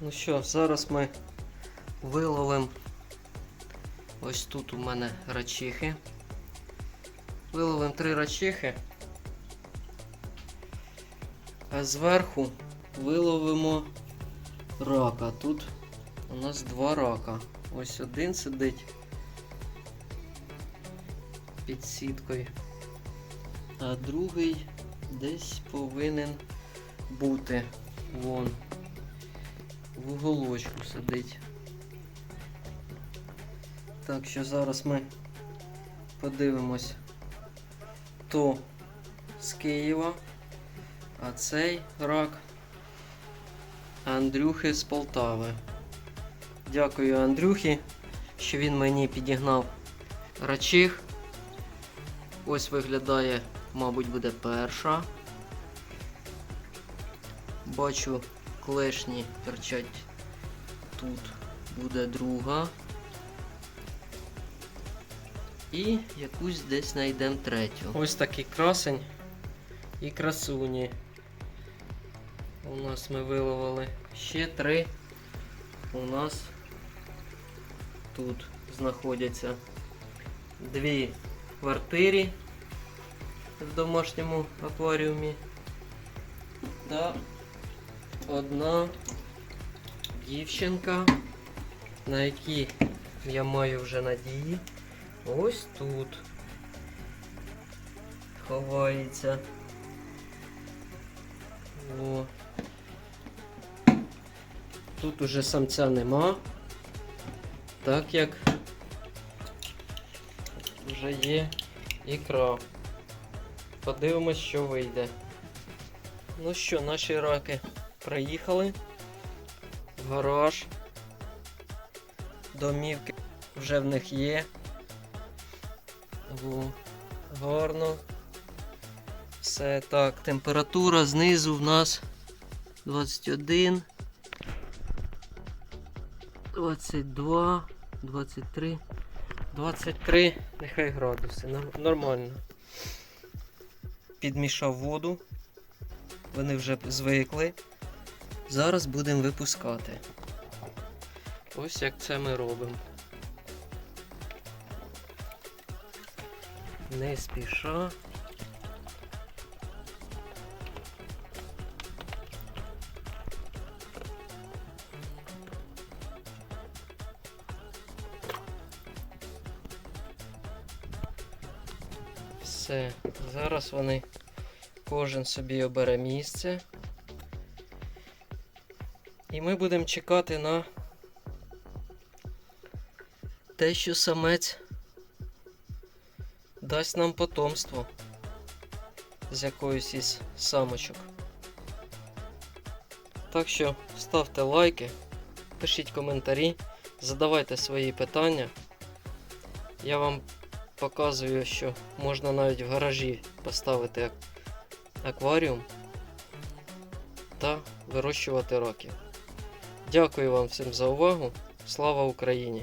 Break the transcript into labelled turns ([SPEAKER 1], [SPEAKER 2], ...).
[SPEAKER 1] Ну що, зараз ми виловимо. Ось тут у мене рачихи. Виловимо три рачихи. А зверху виловимо рака. Тут у нас два рака. Ось один сидить під сіткою, а другий десь повинен бути. Вон. В уголочку сидить. Так що зараз ми подивимось то з Києва, а цей рак Андрюхи з Полтави. Дякую Андрюхі, що він мені підігнав рачих. Ось виглядає, мабуть, буде перша. Бачу, клешні торчать тут буде друга. І якусь десь знайдемо третю. Ось такий красень і красуні. У нас ми виловили ще три. У нас тут знаходяться дві квартирі в домашньому акваріумі. Та одна дівчинка, на якій я маю вже надії. Ось тут ховається. О. Тут уже самця нема, так як вже є ікра. Подивимось, що вийде. Ну що, наші раки приїхали гараж. Домівки вже в них є. Во, гарно. Все так. Температура знизу в нас 21, 22, 23, 23, нехай градуси. Нормально. Підмішав воду. Вони вже звикли. Зараз будемо випускати. Ось як це ми робимо. Не спіша. Все, зараз вони кожен собі обере місце. І ми будемо чекати на те, що самець дасть нам потомство з якоюсь із самочок. Так що ставте лайки, пишіть коментарі, задавайте свої питання. Я вам показую, що можна навіть в гаражі поставити акваріум та вирощувати раків. Дякую вам всім за увагу. Слава Україні!